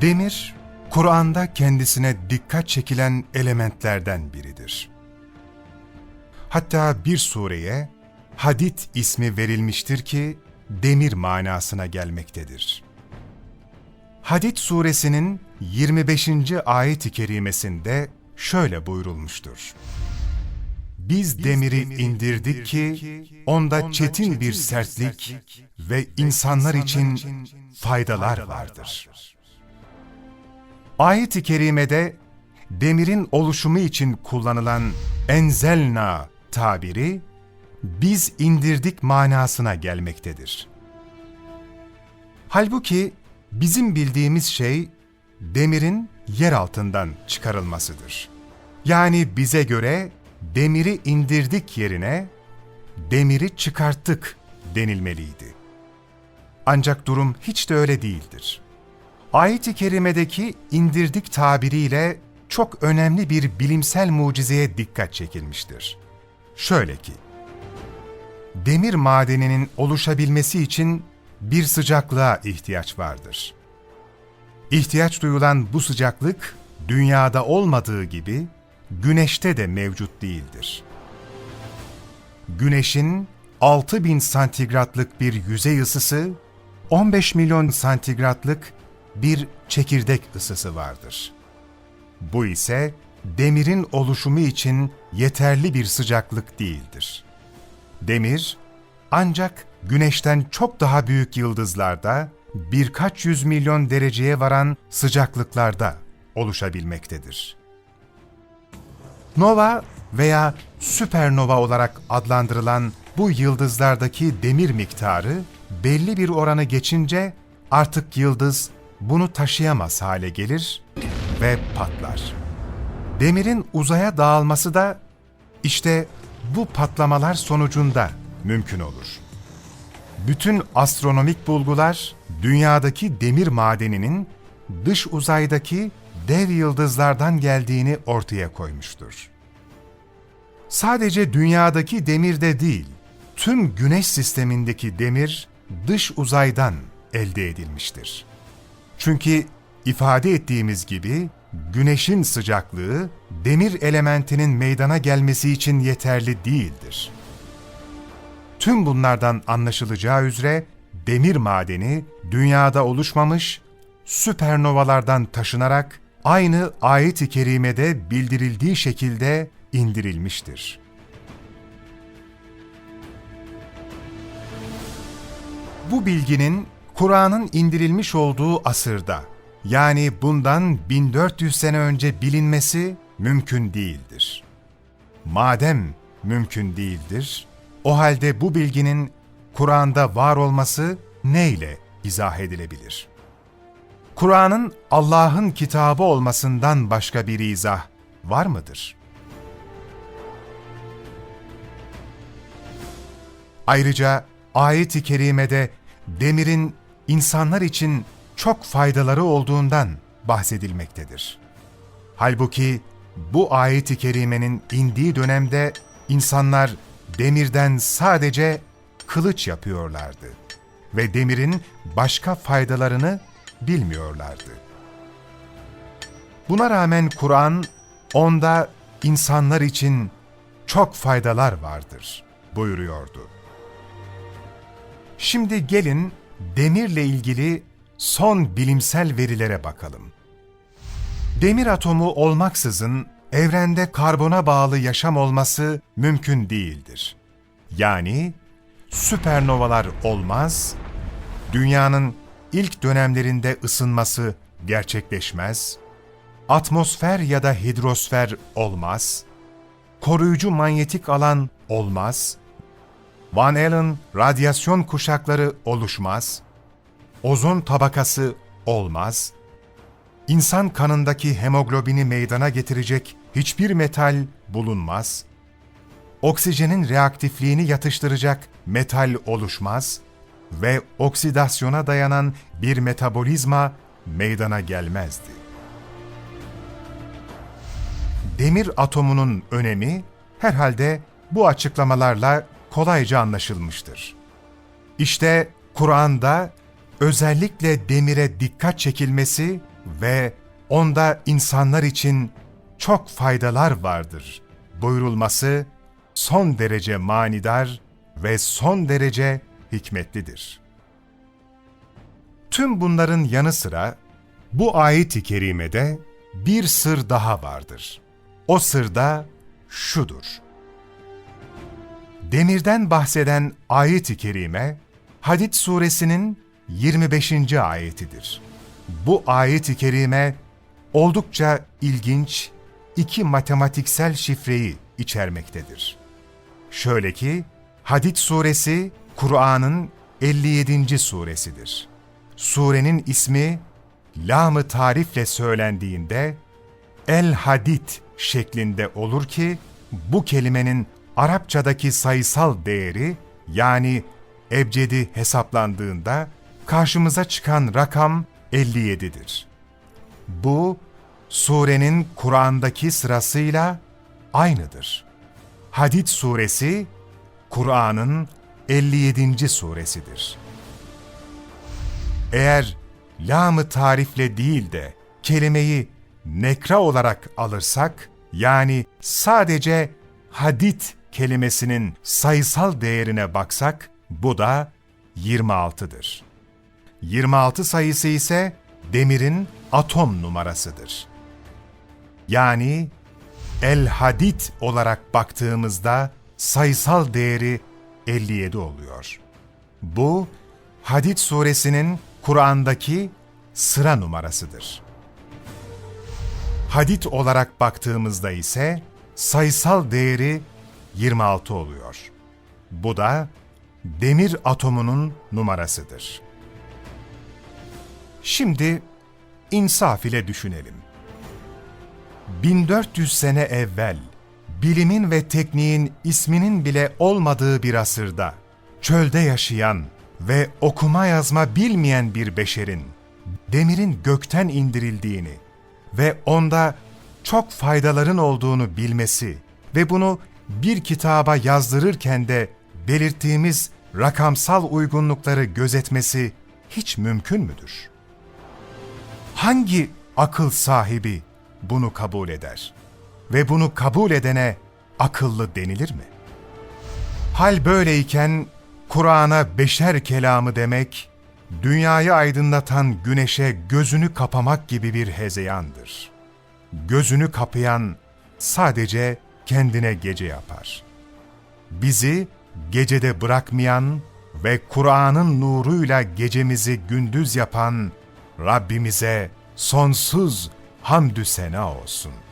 Demir, Kur'an'da kendisine dikkat çekilen elementlerden biridir. Hatta bir sureye Hadit ismi verilmiştir ki demir manasına gelmektedir. Hadid suresinin 25. ayet-i kerimesinde şöyle buyurulmuştur. Biz demiri indirdik ki onda çetin bir sertlik ve insanlar için faydalar vardır. Ayet-i kerimede demirin oluşumu için kullanılan enzelna tabiri biz indirdik manasına gelmektedir. Halbuki bizim bildiğimiz şey demirin yer altından çıkarılmasıdır. Yani bize göre demiri indirdik yerine demiri çıkarttık denilmeliydi. Ancak durum hiç de öyle değildir. Ayet-i kerimedeki indirdik tabiriyle çok önemli bir bilimsel mucizeye dikkat çekilmiştir. Şöyle ki, demir madeninin oluşabilmesi için bir sıcaklığa ihtiyaç vardır. İhtiyaç duyulan bu sıcaklık, dünyada olmadığı gibi güneşte de mevcut değildir. Güneşin 6000 santigratlık bir yüzey ısısı, 15 milyon santigratlık bir çekirdek ısısı vardır. Bu ise demirin oluşumu için yeterli bir sıcaklık değildir. Demir ancak güneşten çok daha büyük yıldızlarda birkaç yüz milyon dereceye varan sıcaklıklarda oluşabilmektedir. Nova veya süpernova olarak adlandırılan bu yıldızlardaki demir miktarı belli bir oranı geçince artık yıldız bunu taşıyamaz hale gelir ve patlar. Demirin uzaya dağılması da işte bu patlamalar sonucunda mümkün olur. Bütün astronomik bulgular dünyadaki demir madeninin dış uzaydaki dev yıldızlardan geldiğini ortaya koymuştur. Sadece dünyadaki demirde değil, tüm güneş sistemindeki demir dış uzaydan elde edilmiştir. Çünkü ifade ettiğimiz gibi güneşin sıcaklığı demir elementinin meydana gelmesi için yeterli değildir. Tüm bunlardan anlaşılacağı üzere demir madeni dünyada oluşmamış, süpernovalardan taşınarak aynı ayet-i kerimede bildirildiği şekilde indirilmiştir. Bu bilginin Kur'an'ın indirilmiş olduğu asırda, yani bundan 1400 sene önce bilinmesi mümkün değildir. Madem mümkün değildir, o halde bu bilginin Kur'an'da var olması neyle izah edilebilir? Kur'an'ın Allah'ın kitabı olmasından başka bir izah var mıdır? Ayrıca ayet-i kerimede demirin insanlar için çok faydaları olduğundan bahsedilmektedir. Halbuki bu ayet-i kerimenin indiği dönemde insanlar demirden sadece kılıç yapıyorlardı ve demirin başka faydalarını bilmiyorlardı. Buna rağmen Kur'an onda insanlar için çok faydalar vardır buyuruyordu. Şimdi gelin demirle ilgili son bilimsel verilere bakalım. Demir atomu olmaksızın evrende karbona bağlı yaşam olması mümkün değildir. Yani süpernovalar olmaz, dünyanın ilk dönemlerinde ısınması gerçekleşmez, atmosfer ya da hidrosfer olmaz, koruyucu manyetik alan olmaz, Van Allen radyasyon kuşakları oluşmaz, ozon tabakası olmaz, insan kanındaki hemoglobini meydana getirecek hiçbir metal bulunmaz, oksijenin reaktifliğini yatıştıracak metal oluşmaz ve oksidasyona dayanan bir metabolizma meydana gelmezdi. Demir atomunun önemi herhalde bu açıklamalarla kolayca anlaşılmıştır. İşte Kur'an'da özellikle demire dikkat çekilmesi ve onda insanlar için çok faydalar vardır buyurulması son derece manidar ve son derece hikmetlidir. Tüm bunların yanı sıra bu ayet-i kerimede bir sır daha vardır. O sır da şudur. Demirden bahseden ayet-i kerime, Hadid suresinin 25. ayetidir. Bu ayet-i kerime oldukça ilginç iki matematiksel şifreyi içermektedir. Şöyle ki, Hadid suresi Kur'an'ın 57. suresidir. Surenin ismi lam-ı tarifle söylendiğinde El Hadid şeklinde olur ki bu kelimenin Arapçadaki sayısal değeri yani ebcedi hesaplandığında karşımıza çıkan rakam 57'dir. Bu surenin Kur'an'daki sırasıyla aynıdır. Hadid suresi Kur'an'ın 57. suresidir. Eğer lam-ı tarifle değil de kelimeyi nekra olarak alırsak, yani sadece hadid kelimesinin sayısal değerine baksak, bu da 26'dır. 26 sayısı ise demirin atom numarasıdır. Yani el-hadid olarak baktığımızda sayısal değeri 57 oluyor. Bu, Hadid suresinin Kur'an'daki sıra numarasıdır. Hadid olarak baktığımızda ise sayısal değeri 26 oluyor. Bu da demir atomunun numarasıdır. Şimdi insaf ile düşünelim. 1400 sene evvel bilimin ve tekniğin isminin bile olmadığı bir asırda çölde yaşayan ve okuma yazma bilmeyen bir beşerin demirin gökten indirildiğini ve onda çok faydaların olduğunu bilmesi ve bunu bir kitaba yazdırırken de belirttiğimiz rakamsal uygunlukları gözetmesi hiç mümkün müdür? Hangi akıl sahibi bunu kabul eder? Ve bunu kabul edene akıllı denilir mi? Hal böyleyken Kur'an'a beşer kelamı demek, dünyayı aydınlatan güneşe gözünü kapamak gibi bir hezeyandır. Gözünü kapayan sadece kendine gece yapar. Bizi gecede bırakmayan ve Kur'an'ın nuruyla gecemizi gündüz yapan Rabbimize sonsuz hamdü sena olsun.''